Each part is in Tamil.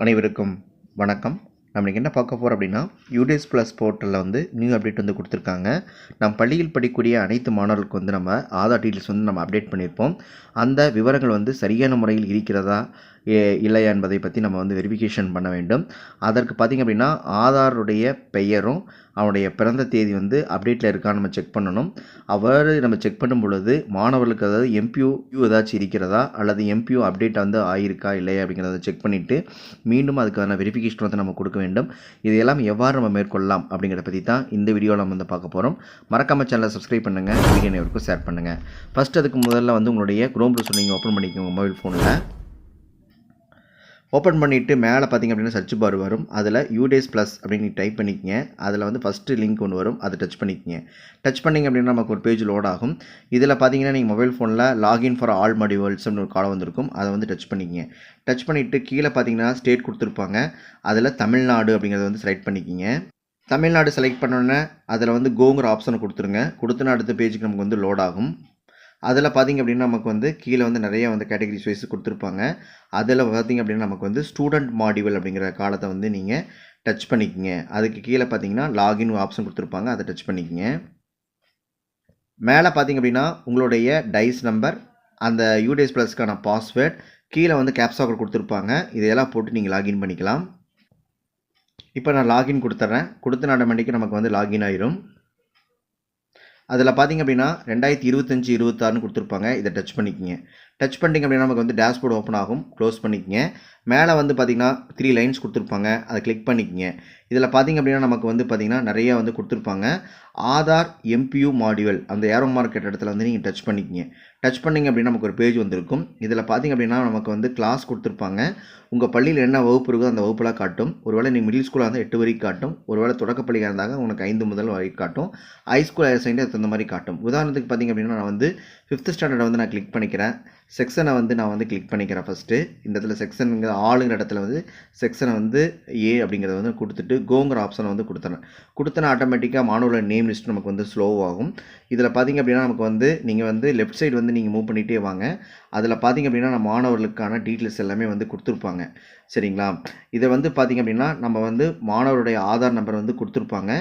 அனைவருக்கும் வணக்கம். நம்ம என்ன பார்க்க போகிறோம் அப்படின்னா யூடிஎஸ் ப்ளஸ் போர்ட்டலில் வந்து நியூ அப்டேட் வந்து கொடுத்துருக்காங்க. நம் பள்ளியில் படிக்கக்கூடிய அனைத்து மாணவர்களுக்கு வந்து நம்ம ஆதார் டீட்டெயில்ஸ் வந்து நம்ம அப்டேட் பண்ணியிருப்போம். அந்த விவரங்கள் வந்து சரியான முறையில் இருக்கிறதா? இல்லையா என்பதை பற்றி நம்ம வந்து வெரிஃபிகேஷன் பண்ண வேண்டும். அதற்கு பார்த்திங்க அப்படின்னா ஆதாருடைய பெயரும் அவனுடைய பிறந்த தேதி வந்து அப்டேட்டில் இருக்கான்னு நம்ம செக் பண்ணணும். அவ்வாறு நம்ம செக் பண்ணும் பொழுது மாணவர்களுக்கு அதாவது எம்பியூ ஏதாச்சும் இருக்கிறதா? அல்லது எம்பியூ அப்டேட் வந்து ஆயிருக்கா? இல்லையா? அப்படிங்கிறத செக் பண்ணிவிட்டு மீண்டும் அதுக்கான வெரிஃபிகேஷன் வந்து நம்ம கொடுக்க வேண்டும். இதையெல்லாம் எவ்வாறு நம்ம மேற்கொள்ளலாம் அப்படிங்கிறத பற்றி தான் இந்த வீடியோவில் நம்ம வந்து பார்க்க போகிறோம் மறக்காமல் சேனலை சப்ஸ்கிரைப் பண்ணுங்கள் வீடியோ நேவருக்கும் ஷேர் பண்ணுங்கள் ஃபஸ்ட் அதுக்கு முதல்ல வந்து உங்களுடைய குரோம் ப்ரௌசர் நீங்கள் ஓப்பன் பண்ணிக்கோங்க மொபைல் ஃபோனில் ஓப்பன் பண்ணிவிட்டு மேலே பார்த்தீங்க அப்படின்னா சர்ச் பார் வரும். அதில் யூடேஸ் ப்ளஸ் அப்படின்னு டைப் பண்ணிக்கங்க. அதில் வந்து ஃபஸ்ட்டு லிங்க் ஒன்று வரும். அதை டச் பண்ணிக்கங்க. டச் பண்ணிங்க அப்படின்னா நமக்கு ஒரு பேஜ் லோட் ஆகும். இதில் பார்த்தீங்கன்னா நீங்கள் மொபைல் ஃபோனில் லாகின் ஃபார் ஆல் மாடியூல்ஸ்னு ஒரு காலம் வந்திருக்கும். அதை வந்து டச் பண்ணிக்கங்க. டச் பண்ணிவிட்டு கீழே பார்த்தீங்கன்னா ஸ்டேட் கொடுத்துருப்பாங்க. அதில் தமிழ்நாடு அப்படிங்கிறத வந்து செலக்ட் பண்ணிக்கிங்க. தமிழ்நாடு செலக்ட் பண்ணோன்னே அதில் வந்து கோங்கிற ஆப்ஷனை கொடுத்துருங்க. கொடுத்துனா அடுத்த பேஜுக்கு நமக்கு வந்து லோட் ஆகும். அதில் பார்த்திங்க அப்படின்னா நமக்கு வந்து கீழே வந்து நிறைய வந்து கேட்டகரிஸ் வைஸ் கொடுத்துருப்பாங்க. அதில் பார்த்தீங்க அப்படின்னா நமக்கு வந்து ஸ்டூடெண்ட் மாடியூல் அப்படிங்கிற காலத்தை வந்து நீங்கள் டச் பண்ணிக்கோங்க. அதுக்கு கீழே பார்த்தீங்கன்னா லாகின் ஆப்ஷன் கொடுத்துருப்பாங்க. அதை டச் பண்ணிக்கங்க. மேலே பார்த்தீங்க அப்படின்னா உங்களுடைய டைஸ் நம்பர் அந்த யூடிஎஸ் ப்ளஸ்க்கான பாஸ்வேர்ட் கீழே வந்து கேப்சாக்கர் கொடுத்துருப்பாங்க. இதையெல்லாம் போட்டு நீங்கள் லாகின் பண்ணிக்கலாம். இப்போ நான் லாகின் கொடுத்துட்றேன். கொடுத்த ஆட்டோமேட்டிக்காக நமக்கு வந்து லாகின் ஆயிரும். அதில் பார்த்தீங்க அப்படின்னா ரெண்டாயிரத்தி இருபத்தஞ்சி இருபத்தாறுனு கொடுத்துருப்பாங்க. இதை டச் பண்ணிக்கங்க. டச் பண்ணிங்க அப்படின்னா நமக்கு வந்து டேஷ்போர்டு ஓப்பன் ஆகும். க்ளோஸ் பண்ணிக்கங்க. மேலே வந்து பார்த்தீங்கன்னா த்ரீ லைன்ஸ் கொடுத்துருப்பாங்க. அதை கிளிக் பண்ணிக்கங்க. இதில் பார்த்தீங்க அப்படின்னா நமக்கு வந்து பார்த்திங்கன்னா நிறைய வந்து கொடுத்துருப்பாங்க. ஆதார் எம்பியூ மாடியூல் அந்த ஏரோ மார்க்கெட் இடத்துல வந்து நீங்கள் டச் பண்ணிக்கங்க. டச் பண்ணிங்க அப்படின்னா நமக்கு ஒரு பேஜ் வந்திருக்கும். இதில் பார்த்தீங்க அப்படின்னா நமக்கு வந்து கிளாஸ் கொடுத்துருப்பாங்க. உங்கள் பள்ளியில் என்ன வகுப்பு இருக்கோ அந்த வகுப்புலாம் காட்டும். ஒருவேளை நீங்கள் மிடில் ஸ்கூலாக இருந்தால் எட்டு வரைக்கும் காட்டும். ஒருவேளை தொடக்கப்பள்ளியாக இருந்தாங்க உங்களுக்கு ஐந்து முதல் வரைக்கும் காட்டும். ஹை ஸ்கூல் ஹையர் செகண்டரி தகுந்த மாதிரி காட்டும். உதாரணத்துக்கு பார்த்தீங்க அப்படின்னா நான் வந்து ஃபிஃப்த் ஸ்டாண்டர்டை வந்து நான் கிளிக் பண்ணிக்கிறேன். செக்ஷனை வந்து நான் வந்து கிளிக் பண்ணிக்கிறேன் ஃபஸ்ட்டு இந்த இடத்துல செக்ஷனுங்கிற ஆளுங்கிற இடத்துல வந்து செக்ஷனை வந்து ஏ அப்படிங்கிறத வந்து கொடுத்துட்டு கோங்கிற ஆப்ஷனை வந்து கொடுத்துறேன். கொடுத்தனா ஆட்டோமேட்டிக்காக மாணவர்கள் நேம் லிஸ்ட் நமக்கு வந்து ஸ்லோவாகும் இதில் பார்த்தீங்க அப்படின்னா நமக்கு வந்து நீங்கள் வந்து லெஃப்ட் சைடு வந்து நீங்கள் மூவ் பண்ணிகிட்டே வாங்க. அதில் பார்த்தீங்க அப்படின்னா நம்ம மாணவர்களுக்கான டீட்டெயில்ஸ் எல்லாமே வந்து கொடுத்துருப்பாங்க. சரிங்களா? இதை வந்து பார்த்தீங்க அப்படின்னா நம்ம வந்து மாணவருடைய ஆதார் நம்பர் வந்து கொடுத்துருப்பாங்க.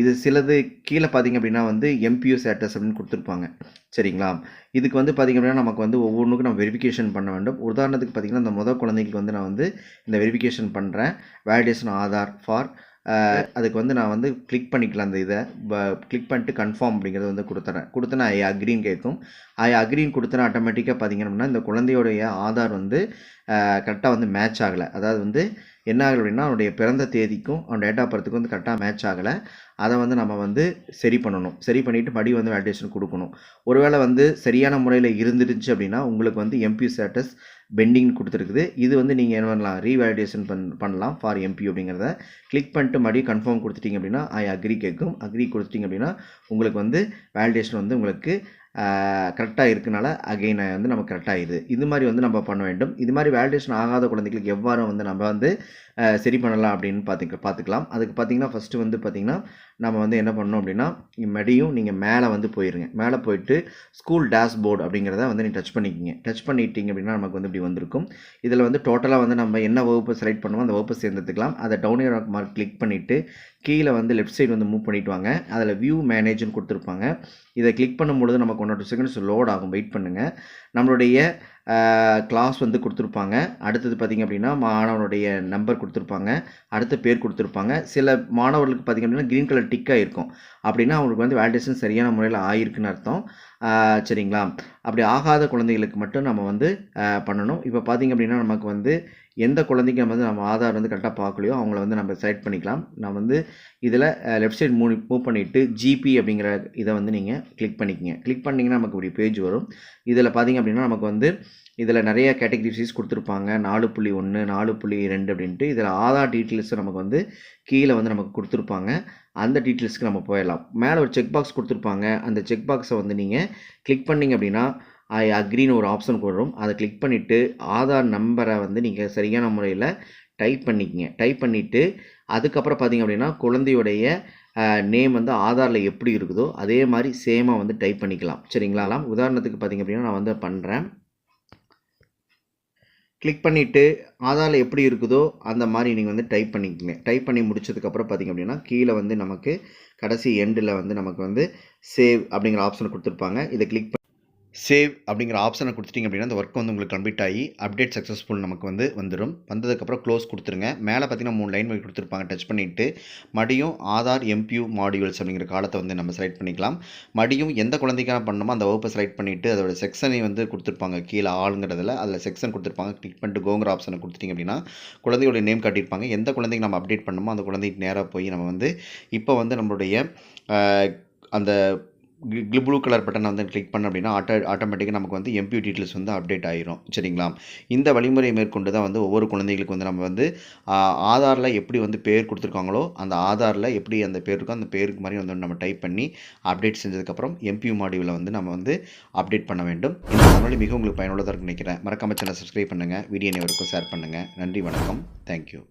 இது சிலது கீழே பார்த்தீங்க அப்படின்னா வந்து எம்பியூ ஸ்டேட்டஸ் அப்படின்னு கொடுத்துருப்பாங்க. சரிங்களா? இதுக்கு வந்து பார்த்தீங்க அப்படின்னா நமக்கு வந்து ஒவ்வொன்றுக்கும் நம்ம வெரிஃபிகேஷன் பண்ண வேண்டும். உதாரணத்துக்கு பார்த்தீங்கன்னா இந்த முதல் குழந்தைக்கு வந்து நான் வந்து இந்த வெரிஃபிகேஷன் பண்ணுறேன் வேலிடேஷன் ஆதார் ஃபார் அதுக்கு வந்து நான் வந்து கிளிக் பண்ணிக்கலாம் அந்த இதை. கிளிக் பண்ணிட்டு கன்ஃபார்ம் அப்படிங்கிறத வந்து கொடுத்துறேன். கொடுத்தனா ஐ அக்ரின்னு கேட்கும். ஐ அக்ரின்னு கொடுத்தனா ஆட்டோமேட்டிக்காக பார்த்தீங்க அப்படின்னா இந்த குழந்தையோடைய ஆதார் வந்து கரெக்டாக வந்து மேட்ச் ஆகலை. அதாவது வந்து என்ன ஆகலை அப்படின்னா அவனுடைய பிறந்த தேதிக்கும் அவன் டேட் ஆஃப் பர்த்துக்கும் வந்து கரெக்டாக மேட்ச் ஆகலை. அதை வந்து நம்ம வந்து சரி பண்ணணும். சரி பண்ணிவிட்டு மடி வந்து வேலிடேஷன் கொடுக்கணும். ஒருவேளை வந்து சரியான முறையில் இருந்துருச்சு அப்படின்னா உங்களுக்கு வந்து எம்பி ஸ்டேட்டஸ் பெண்டிங் கொடுத்துருக்குது. இது வந்து நீங்கள் என்ன பண்ணலாம்? ரீவேலிடேஷன் பண் பண்ணலாம் ஃபார் எம்பி அப்படிங்கிறத. கிளிக் பண்ணிட்டு மறுபடியும் கன்ஃபார்ம் கொடுத்துட்டிங்க அப்படின்னா ஐ அக்ரி கேட்கும். அக்ரி கொடுத்துட்டிங்க அப்படின்னா உங்களுக்கு வந்து வேலிடேஷன் வந்து உங்களுக்கு கரெக்டாக இருக்கனால அகெயின் வந்து நம்ம கரெக்டாக ஆயிடுது. இது மாதிரி வந்து நம்ம பண்ண வேண்டும். இது மாதிரி வேலிடேஷன் ஆகாத குழந்தைகளுக்கு எவ்வாறு வந்து நம்ம வந்து சரி பண்ணலாம் அப்படின்னு பார்த்து பார்த்துக்கலாம் அதுக்கு பார்த்தீங்கன்னா ஃபஸ்ட்டு வந்து பார்த்திங்கன்னா நம்ம வந்து என்ன பண்ணோம் அப்படின்னா மடியும் நீங்கள் மேலே வந்து போயிருங்க. மேலே போயிட்டு ஸ்கூல் டேஷ்போர்டு அப்படிங்கிறத வந்து நீங்கள் டச் பண்ணிக்கிங்க. டச் பண்ணிட்டீங்க அப்படின்னா நமக்கு வந்து இப்படி வந்திருக்கும். இதில் வந்து டோட்டலாக வந்து நம்ம என்ன வகுப்பு செலக்ட் பண்ணுவோம் அந்த வகுப்பை சேர்ந்துக்கலாம் அதை டவுன் மார்க் கிளிக் பண்ணிவிட்டு கீழே வந்து லெஃப்ட் சைடு வந்து மூவ் பண்ணிவிட்டு வாங்க. அதில் வியூ மேனேஜ்னு கொடுத்துருப்பாங்க. இதை கிளிக் பண்ணும்பொழுது நமக்கு one or two seconds load ஆகும். வெயிட் பண்ணுங்கள் நம்மளுடைய கிளாஸ் வந்து கொடுத்துருப்பாங்க. அடுத்தது பார்த்திங்க அப்படின்னா மாணவனுடைய நம்பர் கொடுத்துருப்பாங்க. அடுத்த பேர் கொடுத்துருப்பாங்க. சில மாணவர்களுக்கு பார்த்திங்க அப்படின்னா க்ரீன் கலர் டிக்காக இருக்கும் அப்படின்னா அவங்களுக்கு வந்து வேலிடேஷன் சரியான முறையில் ஆயிருக்குன்னு அர்த்தம். சரிங்களா? அப்படி ஆகாத குழந்தைகளுக்கு மட்டும் நம்ம வந்து பண்ணணும். இப்போ பார்த்திங்க அப்படின்னா நமக்கு வந்து எந்த குழந்தைக்கு நம்ம வந்து நம்ம ஆதார் வந்து கரெக்டாக பார்க்கலையோ அவங்கள வந்து நம்ம செலக்ட் பண்ணிக்கலாம். நான் வந்து இதில் லெஃப்ட் சைட் மூவ் மூவ் பண்ணிவிட்டு ஜிபி அப்படிங்கிற இதை வந்து நீங்கள் கிளிக் பண்ணிக்கங்க. கிளிக் பண்ணிங்கன்னா நமக்கு இப்படி பேஜ் வரும். இதில் பார்த்தீங்க அப்படின்னா நமக்கு வந்து இதில் நிறைய கேட்டகரிஸ் கொடுத்துருப்பாங்க. நாலு புள்ளி ஒன்று நாலு புள்ளி ரெண்டு அப்படின்ட்டு. இதில் ஆதார் டீட்டெயில்ஸும் நமக்கு வந்து கீழே வந்து நமக்கு கொடுத்துருப்பாங்க. அந்த டீட்டெயில்ஸ்க்கு நம்ம போயிடலாம். மேலே ஒரு செக் பாக்ஸ் கொடுத்துருப்பாங்க. அந்த செக் பாக்ஸை வந்து நீங்கள் கிளிக் பண்ணிங்க அப்படின்னா ஐ அக்ரின்னு ஒரு ஆப்ஷன் வரும். அதை கிளிக் பண்ணிவிட்டு ஆதார் நம்பரை வந்து நீங்கள் சரியான முறையில் டைப் பண்ணிக்கங்க. டைப் பண்ணிவிட்டு அதுக்கப்புறம் பார்த்தீங்க அப்படின்னா குழந்தையுடைய நேம் வந்து ஆதாரில் எப்படி இருக்குதோ அதே மாதிரி சேமாக வந்து டைப் பண்ணிக்கலாம். சரிங்களா உதாரணத்துக்கு பார்த்தீங்க அப்படின்னா நான் வந்து பண்ணுறேன். கிளிக் பண்ணிவிட்டு ஆதாரில் எப்படி இருக்குதோ அந்த மாதிரி நீங்கள் வந்து டைப் பண்ணிக்கங்க. டைப் பண்ணி முடிச்சதுக்கப்புறம் பார்த்திங்க அப்படின்னா கீழே வந்து நமக்கு கடைசி எண்டில் வந்து நமக்கு வந்து சேவ் அப்படிங்கிற ஆப்ஷன் கொடுத்துருப்பாங்க. இதை கிளிக் சேவ் அப்படிங்கிற ஆப்ஷனை கொடுத்துட்டிங்க அப்படின்னா அந்த ஒர்க் வந்து உங்களுக்கு கம்ப்ளீட் ஆகி அப்டேட் சக்ஸஸ்ஃபுல் நமக்கு வந்து வந்துடும் வந்ததுக்கப்புறம் க்ளோஸ் கொடுத்துருங்க. மேலே பார்த்தீங்கன்னா மூணு லைன் வழி கொடுத்துருப்பாங்க. டச் பண்ணிவிட்டு மடியும் ஆதார் எம்பியூ மாடியூல்ஸ் அப்படிங்கிற காலத்தை வந்து நம்ம செலக்ட் பண்ணிக்கலாம். மடியும் எந்த குழந்தைக்கான பண்ணணுமோ அந்த வகுப்பை செலக்ட் பண்ணிவிட்டு அதோட செக்ஷனை வந்து கொடுத்துருப்பாங்க. கீழே ஆளுங்கிறதுல அதில் செக்ஷன் கொடுத்துருப்பாங்க. கிளிக் பண்ணிட்டு கோங்கிற ஆப்ஷனை கொடுத்துட்டிங்க அப்படின்னா குழந்தையோட நேம் காட்டியிருப்பாங்க. எந்த குழந்தைக்கு நம்ம அப்டேட் பண்ணணுமோ அந்த குழந்தைக்கு நேராக போய் நம்ம வந்து இப்போ வந்து நம்மளுடைய அந்த ப்ளூ கலர் பட்டன் வந்து கிளிக் பண்ண அப்படின்னா ஆட்டோ ஆட்டோமேட்டிக்காக நமக்கு வந்து எம்பியூ டீட்டெயில்ஸ் வந்து அப்டேட் ஆயிரும். சரிங்களா? இந்த வழிமுறையை மேற்கொண்டு தான் வந்து ஒவ்வொரு குழந்தைகளுக்கு வந்து நம்ம வந்து ஆதாரில் எப்படி வந்து பேர் கொடுத்துருக்காங்களோ அந்த ஆதாரில் எப்படி அந்த பேர் இருக்கோ அந்த பேருக்கு மாதிரி வந்து நம்ம டைப் பண்ணி அப்டேட் செஞ்சதுக்கப்புறம் எம்பியூ மாடியூவில் வந்து நம்ம வந்து அப்டேட் பண்ண வேண்டும். இந்த தமிழ் மிக உங்களுக்கு பயனுள்ளதாக நினைக்கிறேன். மறக்காம சேனல் சப்ஸ்கிரைப் பண்ணுங்கள் வீடியோ அனைவருக்கும் ஷேர் பண்ணுங்கள் நன்றி வணக்கம். தேங்க்யூ